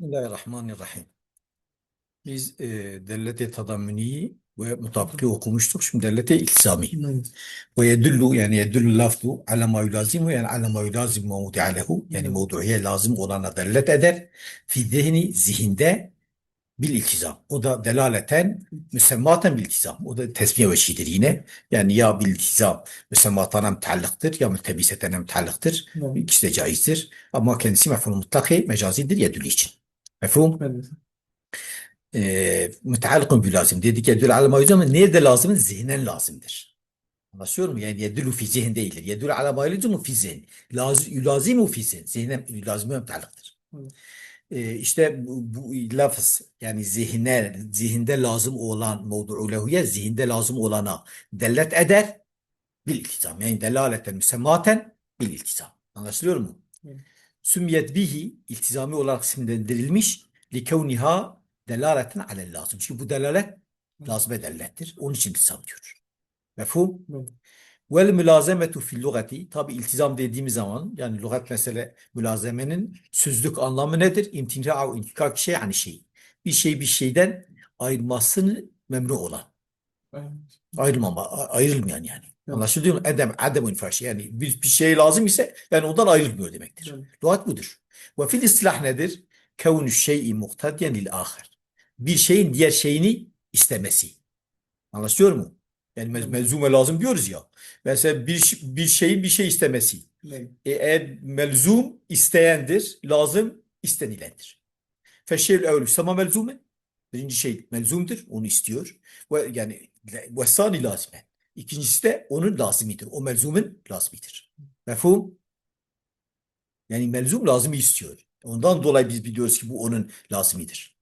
Bismillahirrahmanirrahim. Biz e, devlete tadammüniyi ve mutabıkı okumuştuk. Şimdi devlete iltizami. Ve yedullu yani yedullu lafzu ala ma yulazimu yani ala ma yulazim mevdi'alehu yani mevdu'iye lazım olana delalet eder. Fi zihni zihinde bil iltizam. O da delaleten müsemmaten bil iltizam. O da tesmiye veşidir yine. Yani ya bil iltizam müsemmatana müteallıktır ya mültebiseten müteallıktır. İkisi de caizdir. Ama kendisi mefhum mutlaki mecazidir yedülü için. Mefhum? e, müteallıkun bi lazım. Dedik yedül ala ma yulazim. Nerede lazım? Zihnen lazımdır. Anlaşıyor mu? Yani yedülü fi zihin değildir. Yedül ala ma yulazim fi zihin. Laz, yulazimu fi zihin. Zihnen yulazimu müteallıktır. E, işte bu, bu lafız yani zihne, zihinde lazım olan mevdu'u lehuye zihinde lazım olana dellet eder bil iltizam. Yani delaleten müsemmaten bil iltizam. Anlaşılıyor mu? Evet. Sümiyet bihi iltizami olarak isimlendirilmiş li kevniha delaleten alel lazım. Çünkü bu delalet lazıme dellettir. Onun için iltizam diyor. Mefhum? Evet. Vel mülazemetu fil lugati tabi iltizam dediğimiz zaman yani lügat mesele mülazemenin sözlük anlamı nedir? İmtina ve intikak şey yani şey. Bir şey bir şeyden ayırmasını memnu olan. Ayrılmama, a- ayrılmayan yani. Evet. Anlaşılıyor mu? Edem, adem infaşı yani bir, bir şey lazım ise yani ondan ayrılmıyor demektir. Evet. Lügat budur. Ve fil istilah nedir? Kevnü şey'i muktadiyen lil ahir. Bir şeyin diğer şeyini istemesi. Anlaşılıyor mu? Yani mez- Evet. melzume lazım diyoruz ya. Mesela bir, bir şeyin bir şey istemesi. E, eğer melzum isteyendir, lazım istenilendir. Feşşe'ül evlü sama melzume. Birinci şey melzumdur, onu istiyor. Ve yani ve sani lazime. İkincisi de onun lazimidir. O melzumun lazimidir. Mefhum? Yani melzum lazımı istiyor. Ondan dolayı biz biliyoruz ki bu onun lazimidir.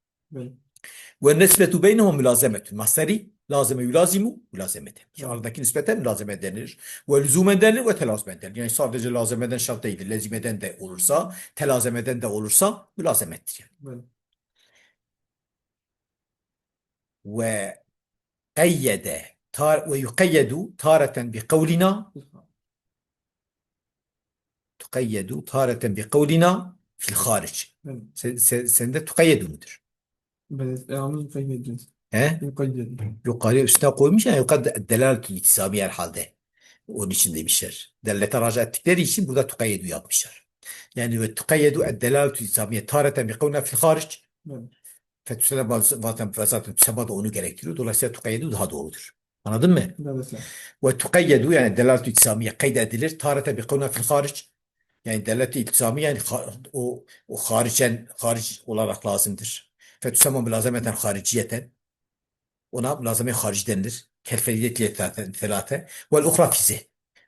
Ve nesbetu beynehum mülazemetun. Masderi lazime yulazimu mülazemete. Şu aradaki nispete mülazeme denilir. Ve lüzumen denilir ve telazmen denilir. Yani sadece lazemeden şart değildir. Lezimeden de olursa, telazemeden de olursa mülazemettir. Yani. Ve yukayyedu bi kavlina tukayyedu tareten bi kavlina fil hariç. Sen, sen, sende tukayyedu mudur? Yalnız mukayyedin. He? Mukayyedin. Yukarıya üstüne koymuş ya yukarıda delaletül iktisami herhalde. Onun için demişler. Delete raca ettikleri için burada tukayyedu yapmışlar. Yani ve tukayyedu delaletül iktisamiye tareten bi kavlina fil hariç. Evet. Fetüsele zaten zaten tüsema da onu gerektiriyor. Dolayısıyla tukayyedu daha doğrudur. Anladın mı? Evet. Ve tukayyedu yani delalet-i iltisamiye kaydedilir. Tarete bi kavna fil hariç. Yani delalet-i iltisami yani o, o haricen hariç olarak lazımdır. Fetüsema mülazemeten hariciyeten. Ona mülazeme harici denilir. Kelfeliyetiye telate. Vel uhra fi zihn.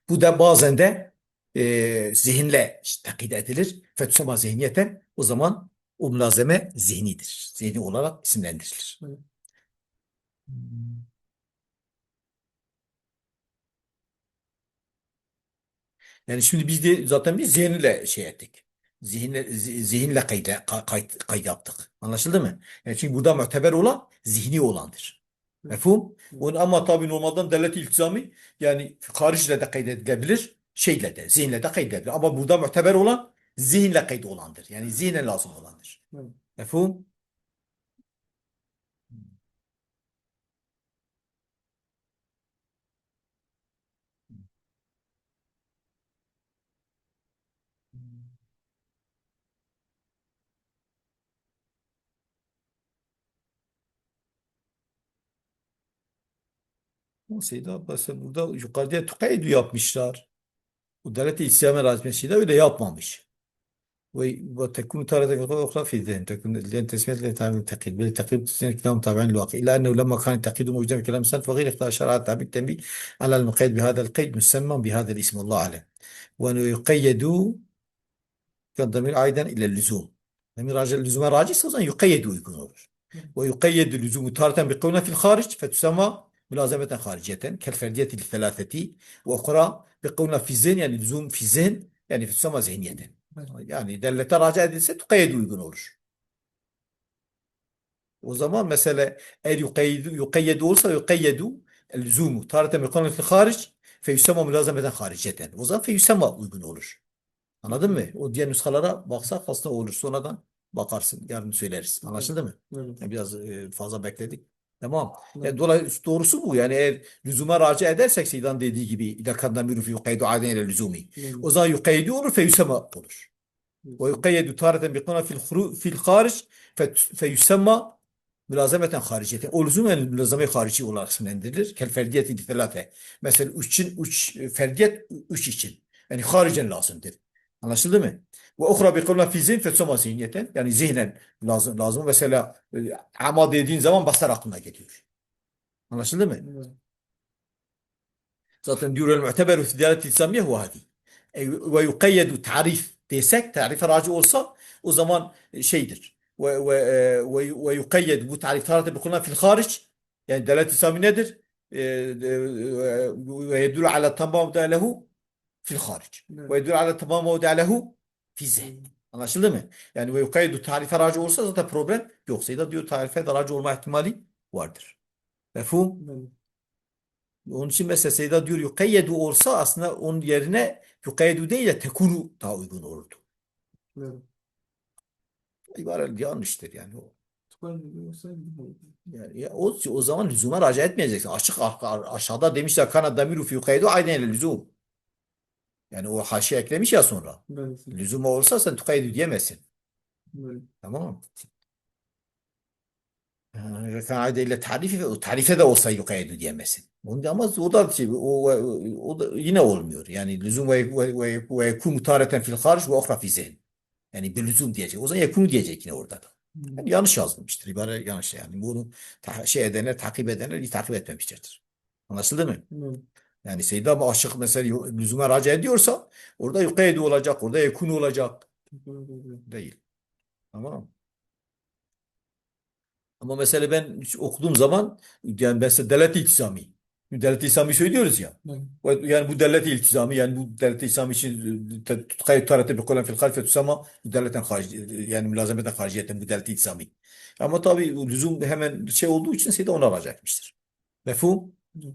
Bu da bazen de e, zihinle işte, takid edilir. Fetüsema zihniyeten. O zaman o mülazeme zihnidir. Zihni olarak isimlendirilir. Evet. Yani şimdi biz de zaten biz zihinle şey ettik. Zihinle, zi- zihinle kayda, ka- kayıt, kayıt yaptık. Anlaşıldı mı? Yani çünkü burada muteber olan zihni olandır. Mefhum? Onun ama tabii normalden devlet iltizami yani haricle de kaydedilebilir, şeyle de, zihinle de kaydedilebilir. Ama burada muteber olan zihinle kaydı olandır. Yani zihnen lazım olandır. Evet. Ama Seyyid Abbas'ı burada yukarıda tukaydu yapmışlar. O devlet-i İslam'a razmesiyle öyle yapmamış. Ve ve tekunu tarede ve okra fi zihn tekun lian tesmiyet li tamim takid bil takid tesmiyet kelam tabi'an li vaki ila ennehu lemma kan takid mujdan kelam sen fe gayr ikhtar şer'a tabi tembi ala el muqayyid bi hada el qayd musamman Allah alem. Ve enu yuqayyidu kan damir aydan ila lüzum. Damir raci lüzuma raci o zaman yuqayyidu uygun olur. Ve yuqayyidu lüzumu tareten bi kavna fil haric fe tusama ملازمة خارجية كالفردية الثلاثة وأخرى بقولنا في الذهن يعني لزوم في الذهن يعني فتسمى ذهنية yani devlete raca edilse tukayyedu uygun olur. O zaman mesela eğer yukayyedu, yukayyedu olsa yukayyedu el-lüzumu tarihten bir konuda hariç feyüsema mülazemeden hariciyeten. O zaman feyüsema uygun olur. Anladın mı? O diğer nüshalara baksak aslında olur. Sonradan Bakarsın yarın söyleriz. Anlaşıldı mı? Evet. Yani biraz e, fazla bekledik. Tamam. Yani dolayısıyla doğrusu bu. Yani eğer lüzuma raci edersek Seydan dediği gibi bir fi yukaydu aden ile lüzumi. O zaman yukaydu olur fe yüsema olur. Ve yukaydu tareten bi kına fil, fil hariç fe, fe yüsema mülazemeten hariciyeten. O lüzum yani mülazeme harici olarak isimlendirilir. Kel ferdiyeti li telate. Mesela üç için, üç, ferdiyet üç için. Yani haricen lazımdır. Anlaşıldı mı? Ve uhra bi kılna fi zihin fe yüsema zihniyeten. Yani zihnen lazım. lazım. Mesela e, ama dediğin zaman basar aklına geliyor. Anlaşıldı mı? Evet. Zaten diyor el mu'teberu fi diyanet İslamiye huve hadi. E, Ve yukayyedu tarif desek, tarife raci olsa o zaman şeydir. Ve, ve, e, ve, ve yukayyedu bu tarif tarihte bir kullan fil hariç yani delalet İslami nedir? E, e, Ve yedul ala tamam da lehu fil hariç. Evet. Ve yedul ala tamam da lehu fi zihin. Anlaşıldı mı? Yani ve yukayyedu tarife raci olsa zaten problem yoksa da diyor tarife de raci olma ihtimali vardır. Mefhum? Evet. Onun için mesela Seyda diyor yukayyedu olsa aslında onun yerine yukayyedu değil de tekunu daha uygun olurdu. Evet. İbare yanlıştır yani o. Yani ya o, o zaman lüzuma raca etmeyeceksin. Açık aşağıda demişler kana damiru fi yukayyedu aynen lüzum. Yani o haşiye eklemiş ya sonra. Evet. Lüzuma olsa sen tukayyedu diyemezsin. Evet. Tamam Kaide ile tarifi o tarife de olsa yukayyedu diyemezsin. Onu ama o da şey, o, o, da yine olmuyor. Yani lüzum ve ve ve yekunu tareten fil hariç ve ohra fi. Yani bir lüzum diyecek. O zaman yekunu diyecek yine orada da. Yani yanlış yazılmıştır. İbare yanlış yani. Bunu ta- şey edenler, takip edenler iyi takip etmemişlerdir. Anlaşıldı mı? Evet. Yani Seyyid ama aşık mesela lüzuma raca ediyorsa orada yukayyedu olacak, orada yekunu olacak. Değil. Tamam. Ama mesela ben okuduğum zaman yani mesela devlet iltizami. Devlet iltizami söylüyoruz ya. Evet. Ve Yani bu devlet iltizami yani bu devlet iltizami için kayıt tarihte bir kolan fil harife tutsama bu devletten harici yani mülazemeten hariciyetten bu devlet iltizami. Ama tabii bu lüzum hemen şey olduğu için Seyda onu alacakmıştır. Mefhum? Evet.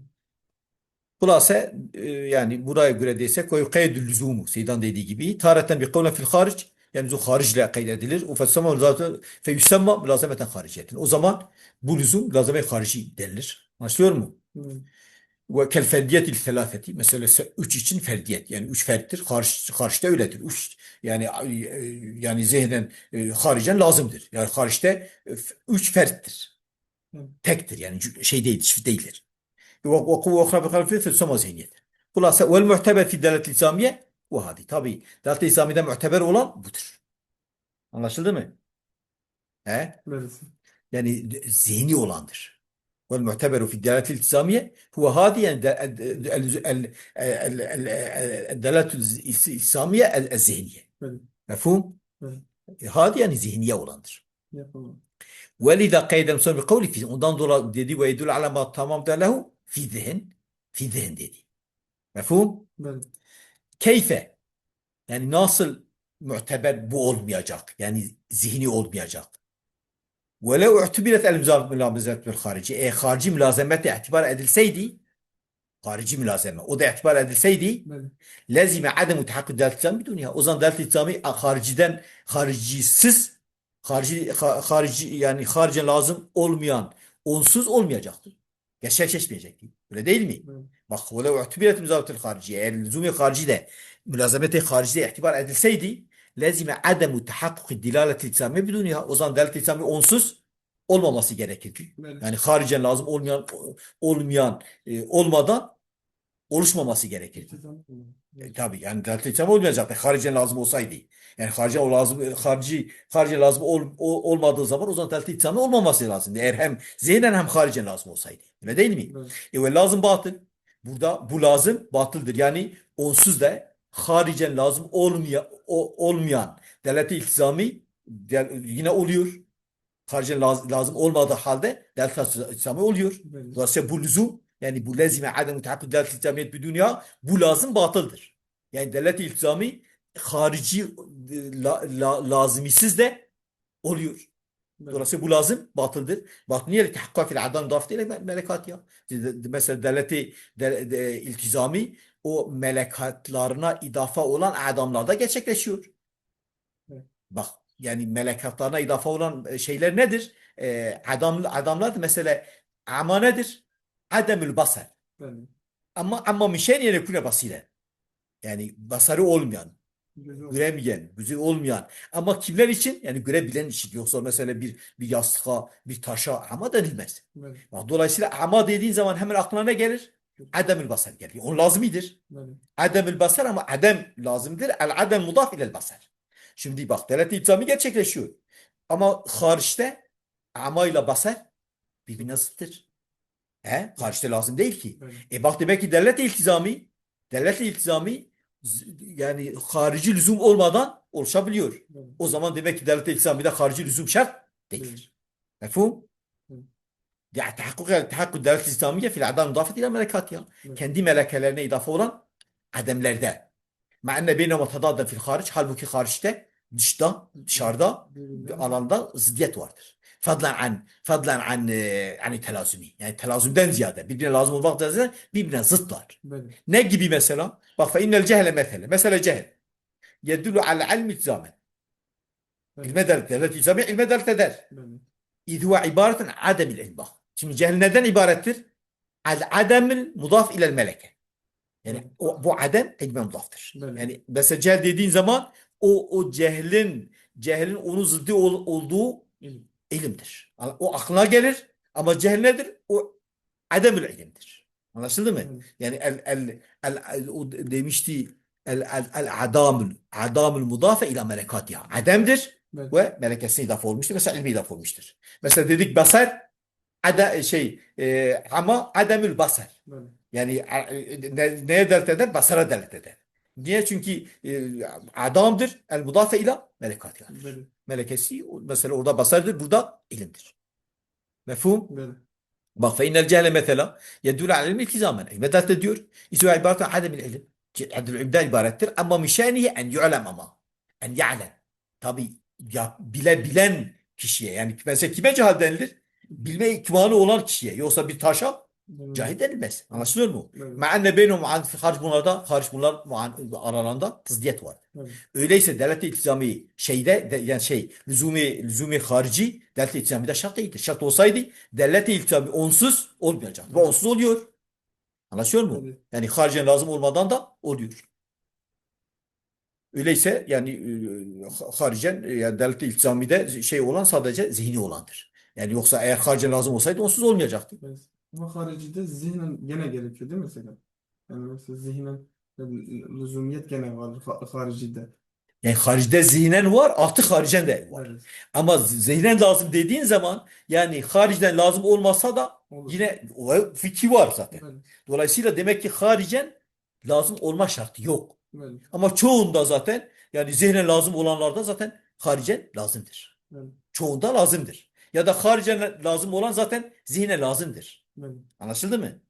Hulase e, yani buraya göre desek o kaydül lüzumu Seydan dediği gibi tarihten bir kavlen fil hariç yani bu haricle kaydedilir. O fesama zaten fe yusemma mülazemeten hariciyetin. O zaman bu lüzum mülazeme harici denilir. Anlaşılıyor mu? Evet. Ve kel ferdiyetil selafeti mesela se- üç için ferdiyet yani üç ferttir. Karşı, karşıda öyledir. Üç yani e, yani zihnen e, haricen lazımdır. Yani karşıda e, üç ferttir. Evet. Tektir yani şey değil, çift değildir. Ve ve kuvve ukhra bi kalfi fi sama zihniyet. Hulasa vel muhteber fi delalet İslamiye bu hadi. Tabi delalet İslamiye'de muhteber olan budur. Anlaşıldı mı? He? Evet. Yani d- zihni olandır. Vel muhteberu fi delalet İslamiye huve hadi yani de- el- el- el- el- el- el- delalet İslamiye el el zihniye. Evet. Mefhum? Evet. Hadi yani zihniye olandır. Yapamam. ولذا قيد المصنف بقوله في ondan dolayı dedi ve yedul ala ma tamam da lehu fi zihin, fi zihin dedi. Mefhum? Evet. Keyfe. Yani nasıl muteber bu olmayacak. Yani zihni olmayacak. Velev ü'tübiret el mülazemetül harici. E harici mülazemete itibar edilseydi harici mülazeme. O da itibar edilseydi lezime ademu tahakkuk delat İslami dünya. O zaman delat İslami hariciden haricisiz harici, harici yani haricen lazım olmayan onsuz olmayacaktır Gerçekleşmeyecektir. Öyle değil mi? Evet. Bak وَلَوْ اُعْتُبِرَتْ مُزَاوَةِ الْخارِجِ Eğer lüzumi harici de mülazemete haricide itibar edilseydi lezime ademu tahakkuk dilaleti İslami dünya. O zaman delalet İslami onsuz olmaması gerekirdi. Evet. Yani haricen lazım olmayan olmayan e, olmadan oluşmaması kullan. E, tabii yani delta İslam olmayacaktı. Haricen lazım olsaydı. Yani haricen o lazım harici harici lazım ol, o- olmadığı zaman o zaman delta İslam'ın olmaması lazımdı. Eğer hem zihnen hem haricen lazım olsaydı. Öyle değil mi? Evet. E ve lazım batıl. Burada bu lazım batıldır. Yani onsuz da haricen lazım olmayan, o, olmayan delta iltizami del- yine oluyor. Haricen lazım, lazım olmadığı halde delta İslami oluyor. Dolayısıyla bu lüzum yani bu lezime adem tahakkuk devlet iltizamiyet bir dünya bu lazım batıldır. Yani devlet iltizami harici e, la, la, lazimisiz de oluyor. Dolayısıyla bu lazım batıldır. Bak niye tahakkuka fil adam daf değil me- melekat ya. Mesela devleti de, de, iltizami o melekatlarına idafa olan adamlarda gerçekleşiyor. Evet. Bak yani melekatlarına idafe olan e, şeyler nedir? E, adam, adamlar mesela ama nedir? Ademül basar. Ama ama mişen yani kune basire. Yani basarı olmayan, göremeyen, gözü olmayan. Ama kimler için? Yani görebilen için. Yoksa mesela bir bir yastığa, bir taşa ama denilmez. Bak, Dolayısıyla ama dediğin zaman hemen aklına ne gelir? Ademül basar gelir. O lazımidir. Bəli. Ademül basar ama adem lazımdır. El adem mudaf ilel basar. Şimdi bak devlet-i İslami gerçekleşiyor. Ama hariçte ama ile basar birbirine zıttır. He? Hariçte lazım değil ki. Bəli. E bak demek ki devlet-i iltizami devlet-i iltizami yani harici lüzum olmadan oluşabiliyor. Bəli. O zaman demek ki devlet-i iltizamide harici lüzum şart değildir. Mefhum? Hı. Yani tahakkuk, tahakkuk devlet-i İslamiye fil adam idafet ile melekat ya. Kendi melekelerine idafe olan ademlerde. Ma enne beynema tadadden fil hariç halbuki hariçte dışta, dışarıda bir alanda ziddiyet vardır. Fadlan an, fadlan an, e, yani telazumi. Yani telazümden ziyade. Birbirine lazım olmaktan ziyade birbirine zıtlar. Bəli. Ne gibi mesela? Bak fe innel cehle mesele. Mesela cehel. Yedullu ala ilmi iltizamen. Bəli. İlme dert, devlet ilzami ilme dert eder. Bəli. İz huve ibareten ademil ilm. Bak. Şimdi cehil neden ibarettir? Al ademil mudaf ilel meleke. Yani o, bu adem ilme mudaftır. Bəli. Yani mesela cehil dediğin zaman o o cehlin cehlin onun zıddı ol- olduğu İlim. İlimdir. O aklına gelir ama cehil nedir? O ademül ilimdir. Anlaşıldı mı? Yani el el el, el o demişti el el el adamül adamül mudafe ila melekatiha. Ademdir Bəli. ve melekesine idafe olmuştur. Mesela ilmi idafe olmuştur. Mesela dedik basar ada şey e, ama ademül basar. Bəli. Yani e, ne, neye delalet eder? Basara delalet eder. Niye? Çünkü e, adamdır. El mudafe ila melekatiha. Bəli. Melekesi mesela orada basardır. Burada ilimdir. Mefhum? Bəli. Bak fe innel cehle mesela yedullu alel iltizamen. İlme delalet ediyor. İsmi ibaretten ademil ilim. Ademil ilimden ibarettir. Ama mişanihi en yu'lem ama. En ya'lem. Tabi ya, bile bilen kişiye yani mesela kime cahil denilir? Bilme ikmanı olan kişiye. Yoksa bir taşa. Cahil denilmez. Anlaşılıyor mu? Ma enne beynum an hariç bunlarda hariç bunlar aralarında tızdiyet var. Öyleyse devlet-i iltizami şeyde de, yani şey lüzumi lüzumi harici devlet-i iltizamide şart değildir. Şart olsaydı devlet-i iltizami onsuz olmayacaktı. Bu onsuz oluyor. Anlaşıyor mu? Bəli. Yani haricen lazım olmadan da oluyor. Öyleyse yani e, haricen e, yani devlet-i iltizamide şey olan sadece zihni olandır. Yani yoksa eğer haricen lazım olsaydı onsuz olmayacaktı. Bəli. Ama haricide zihnen gene gerekiyor değil mi mesela? Yani mesela zihnen lüzumiyet gene var ha- haricide. Yani haricde zihnen var, artı haricen de var. Evet. Ama zihnen lazım dediğin zaman yani haricden lazım olmasa da Olur. yine o fikri var zaten. Bəli. Dolayısıyla demek ki haricen lazım olma şartı yok. Bəli. Ama çoğunda zaten yani zihnen lazım olanlarda zaten haricen lazımdır. Bəli. Çoğunda lazımdır. Ya da haricen lazım olan zaten zihne lazımdır. Anlaşıldı mı?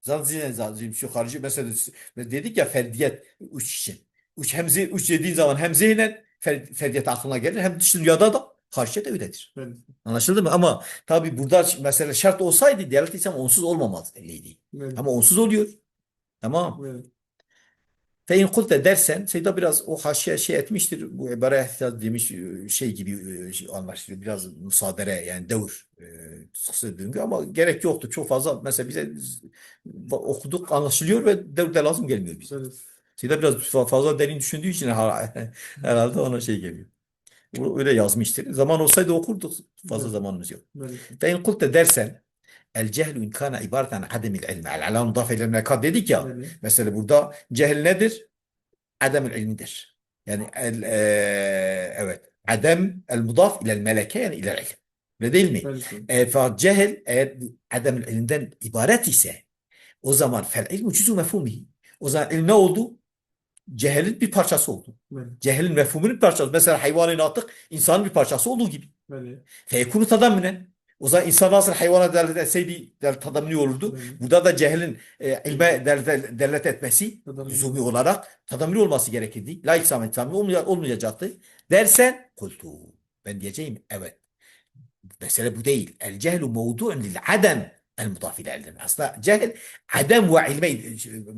Zaten lazım. Şu harici mesela dedik ya ferdiyet üç için. Üç, hem zi- üç dediğin zaman hem zihnen fer- ferdiyet aklına gelir hem dış dünyada da hariciyet öyledir. Bəli. Anlaşıldı mı? Ama tabii burada mesela şart olsaydı devlet İslam onsuz olmamalıydı. Bəli. Ama onsuz oluyor. Tamam. Bəli. Fe in kulte dersen, Seyda biraz o haşiye şey etmiştir, bu ebare ihtiyaz demiş e, şey gibi e, şey anlaşılıyor, biraz müsadere yani devir e, döngü ama gerek yoktu. Çok fazla mesela bize okuduk anlaşılıyor ve devir de lazım gelmiyor bize. Evet. Seyda biraz fazla derin düşündüğü için herhalde ona şey geliyor. Öyle yazmıştır. Zaman olsaydı okurduk. Fazla evet. zamanımız yok. Evet. Fe in kulte dersen, el cehlu in kana ibareten ademil ilmi. El alam mudafe ile melekat dedik ya. Bəli. Mesela burada cehil nedir? Ademül ilmidir. Yani el, e, evet. Adem el mudaf ile meleke yani ile ilm. Öyle değil mi? Bəli. E, fakat cehil eğer ademül ilmden ibaret ise o zaman fel ilmu cüzü mefhumihi. O zaman ilm ne oldu? Cehilin bir parçası oldu. Bəli. Cehilin mefhumunun bir parçası. Mesela hayvanın atık insanın bir parçası olduğu gibi. Bəli. Feyekunu tadammünen. O zaman insan nasıl hayvana delalet etseydi del- tadammuni olurdu. Bəli. Burada da cehilin e, ilme delalet etmesi lüzumi olarak tadammuni olması gerekirdi. La ikram etmami olmaya- olmayacaktı. Dersen kultu. Ben diyeceğim evet. Mesele bu değil. El cehlu mevdu'un lil adem el mudaf ile ilm. Aslında cehil adem ve ilme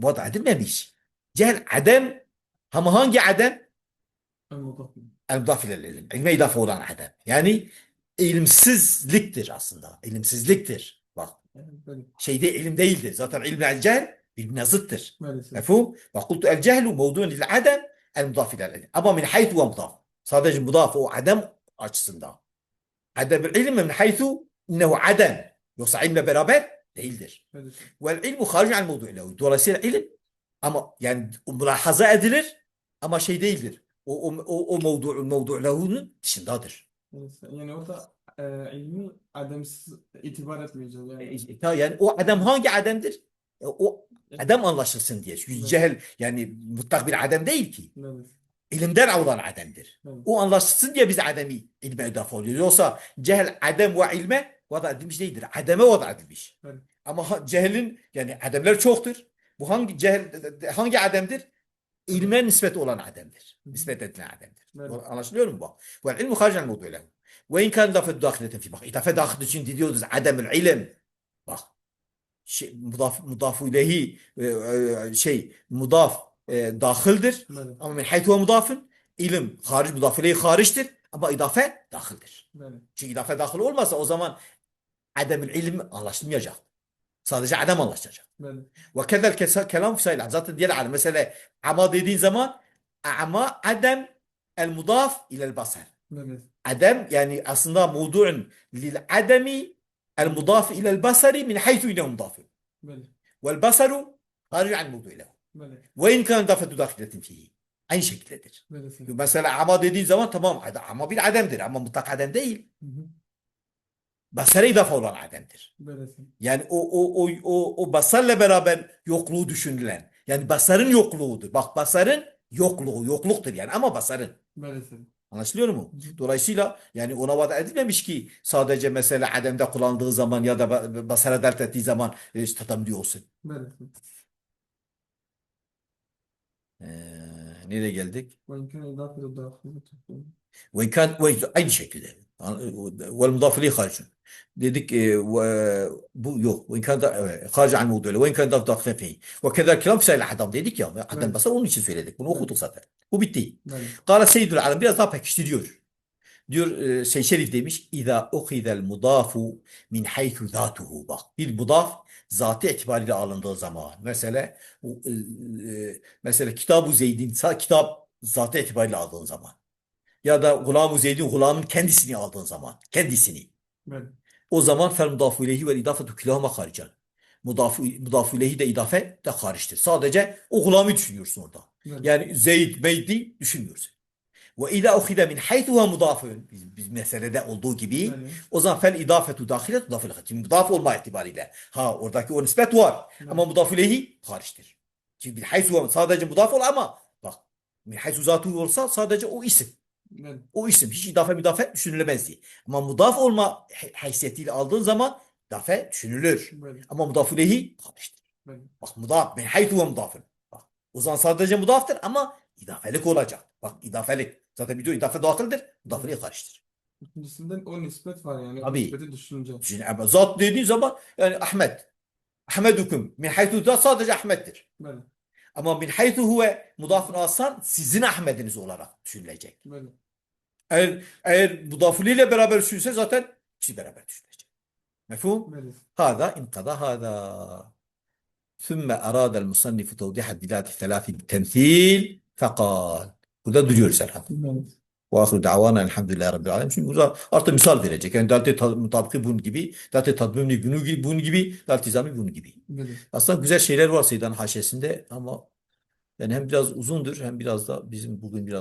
vada edilmemiş. Cehil adem ama hangi adem? El-Mudaf. El-mudaf ilel ilim. İlme idafe olan adem. Yani ilimsizliktir aslında. İlimsizliktir. Bak şeyde ilim değildir. Zaten ilm el cehl birbirine zıttır. Mefhum? Ve kultu el cehlu mevduun lil adem el mudaf ilel ilim. Ama min haythu ve mudaf. Sadece mudaf o adem açısından. Adem ilim min haythu innehu adem. Yoksa ilimle beraber değildir. Vel ilmu harici an mevdu'i lehu. Dolayısıyla ilim ama yani mülahaza edilir ama şey değildir. O, o, o, o mevdu'un mevdu'i lehu'nun dışındadır. Maalesef. Yani orada e, ilmi ademsiz itibar etmeyeceğiz. Yani. E, ta- Yani o adam hangi ademdir? E, O adam anlaşılsın diye. Çünkü cehel yani mutlak bir adem değil ki. Maalesef. İlimden olan ademdir. Evet. O anlaşılsın diye biz ademi ilme idafe oluyoruz. Yoksa cehel adem ve ilme vada edilmiş değildir. Ademe vada edilmiş. Evet. Ama ha- cehelin yani ademler çoktur. Bu hangi cehel hangi ademdir? İlme nispet olan ademdir. Nispet edilen ademdir. Evet. Anlaşılıyor mu bu? Ve ilmu haricen mevdu lehu. Ve in kan idafet dahiletin fi bak. İdafe dahil için diyoruz ademül ilim. Bak. Şey, mudaf, mudafu ileyhi e, e, şey mudaf e, dahildir. Maalesef. Ama min haythu ve mudafın ilim hariç mudaf ileyhi hariçtir. Ama idafe dahildir. Maalesef. Çünkü idafe dahil olmazsa o zaman ademül ilim anlaşılmayacak. Sadece adem anlaşılacak. Maalesef. Ve kes- kelam fi sayıl. Zaten diğer. Mesela ama dediğin zaman ama adem el mudaf ilel basar. Maalesef. Adem yani aslında mevdu'un lil ademi el mudaf ilel basari min haythu ile. Maalesef. Vel basaru haric an mevdu ile. Ve in kan idafetu dahiletin fihi. Aynı şekildedir. Mesela ama dediğin zaman tamam ama bir ademdir ama mutlak adem değil. Hı hı. basara idafe olan Adem'dir. Böylesin. Yani o, o, o, o, o basarla beraber yokluğu düşünülen. Yani basarın yokluğudur. Bak basarın yokluğu, yokluktur yani ama basarın. Böylesin. Anlaşılıyor mu? Dolayısıyla yani ona vada edilmemiş ki sadece mesela Adem'de kullandığı zaman ya da basara dert ettiği zaman e, işte tam diyorsun. Böylesin. Ee, nereye geldik? Ve imkan idafe Ve imkan, aynı şekilde. Yok. Ve in kan da evet, harici an mevdu'yle. Ve in kan da dahil fihi. Ve keder kelam sayılı adam dedik ya. Evet. basar onun için söyledik. Bunu okuduk zaten. Bu bitti. Kâle seyyidül alem biraz daha pekiştiriyor. Diyor e, şey Şerif demiş İza ukhidel mudafu min haythu zatuhu bak bir mudaf zatı itibariyle alındığı zaman mesela e, e, mesela Kitab-ı Zeyd'in kitap zatı itibariyle aldığın zaman ya da Gulam-ı Zeyd'in gulamın kendisini aldığın zaman kendisini Maalesef. o zaman fel mudafu ileyhi ve idafetu kilahuma harican mudafu, mudafu ileyhi de idafe de hariçtir sadece o gulamı düşünüyorsun orada Maalesef. yani Zeyd, Meydi düşünmüyorsun. Ve idâ uhide min haythu ve mudafun. Biz, biz meselede olduğu gibi Maalesef. o zaman fel idafetu dahile tudafil Şimdi mudaf olma itibariyle. Ha oradaki o nispet var. Ama mudaf ileyhi hariçtir. Çünkü bil haythu ve sadece mudaf ol ama bak min haythu zatu olsa sadece o isim. Maalesef. O isim hiç idafe müdafe düşünülemezdi. Ama mudaf olma hay- haysiyetiyle aldığın zaman idafe düşünülür. Maalesef. Ama mudaf ileyhi hariçtir. Maalesef. Bak mudaf min haythu ve mudafın. Bak o zaman sadece mudaftır ama idafelik olacak. Bak idafelik. Zaten bir de idafe dahildir. Mudafeliğe karıştır. İkincisinden o nispet var yani. Tabii. nispeti düşünce. Şimdi ama zat dediğin zaman yani Ahmet. Ahmedukum min haythu da sadece Ahmet'tir. Maalesef. Ama min haythu huve mudafun asan sizin Ahmet'iniz olarak düşünülecek. Böyle. Eğer, eğer mudafuliyle beraber düşünse zaten ikisi beraber düşünecek. Mefhum? Hada inkada hada. Sümme aradel musannifu tevdiha bilati telafi temsil fekal. Burada duruyoruz herhalde. Evet. Ahir davana elhamdülillahi rabbil alemin. Çünkü burada artık misal verecek. Yani dalte ta- mutabıkı bunun gibi, dalte tadmimli bunun gibi, bunun gibi, dalte izami bunun gibi. Maalesef. Aslında güzel şeyler var Seydan haşesinde ama yani hem biraz uzundur hem biraz da bizim bugün biraz